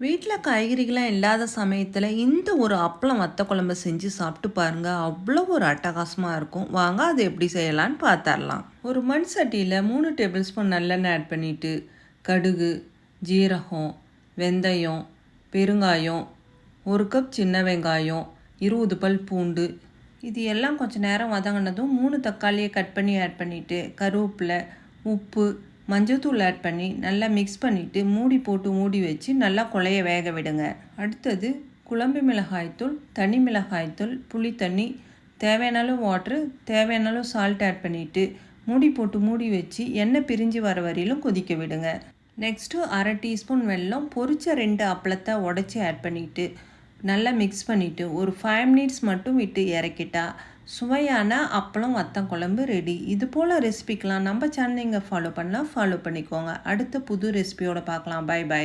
வீட்டில் காய்கறிகள்லாம் இல்லாத சமயத்தில் இந்த ஒரு அப்பளம் வத்த குழம்பு செஞ்சு சாப்பிட்டு பாருங்கள் அவ்வளோ ஒரு அட்டகாசமாக இருக்கும். வாங்க அது எப்படி செய்யலான்னு பார்த்துடலாம் ஒரு மண் சட்டியில் மூணு டேபிள் ஸ்பூன் நல்லெண்ணெய் ஆட் பண்ணிவிட்டு கடுகு ஜீரகம் வெந்தயம் பெருங்காயம் ஒரு கப் சின்ன வெங்காயம் இருபது பல் பூண்டு. இது எல்லாம் கொஞ்சம் நேரம் வதங்கினதும் மூணு தக்காளியை கட் பண்ணி ஆட் பண்ணிவிட்டு கருவேப்பிலை உப்பு மஞ்சத்தூள் ஆட் பண்ணி நல்லா மிக்ஸ் பண்ணிவிட்டு மூடி போட்டு மூடி வச்சு நல்லா குழைய வேக விடுங்க. அடுத்தது குழம்பு மிளகாய்த்தூள் தனி மிளகாய்த்தூள் புளி தண்ணி தேவையானாலும் வாட்ரு தேவையானாலும் சால்ட் ஆட் பண்ணிவிட்டு மூடி போட்டு மூடி வச்சு எண்ணெய் பிரிஞ்சு வர வரையிலும் கொதிக்க விடுங்க. நெக்ஸ்ட்டு அரை டீஸ்பூன் வெல்லம் பொரிச்ச ரெண்டு அப்பளத்தை உடச்சி ஆட் பண்ணிவிட்டு நல்லா மிக்ஸ் பண்ணிவிட்டு ஒரு ஃபைவ் மினிட்ஸ் மட்டும் விட்டு இறக்கிட்டா சுவையான அப்பளம் வத்தம் குழம்பு ரெடி இது போல் ரெசிபிக்கெலாம் நம்ம சேனல் நீங்கள் ஃபாலோ பண்ணால் ஃபாலோ பண்ணிக்கோங்க. அடுத்த புது ரெசிபியோடு பார்க்கலாம். By by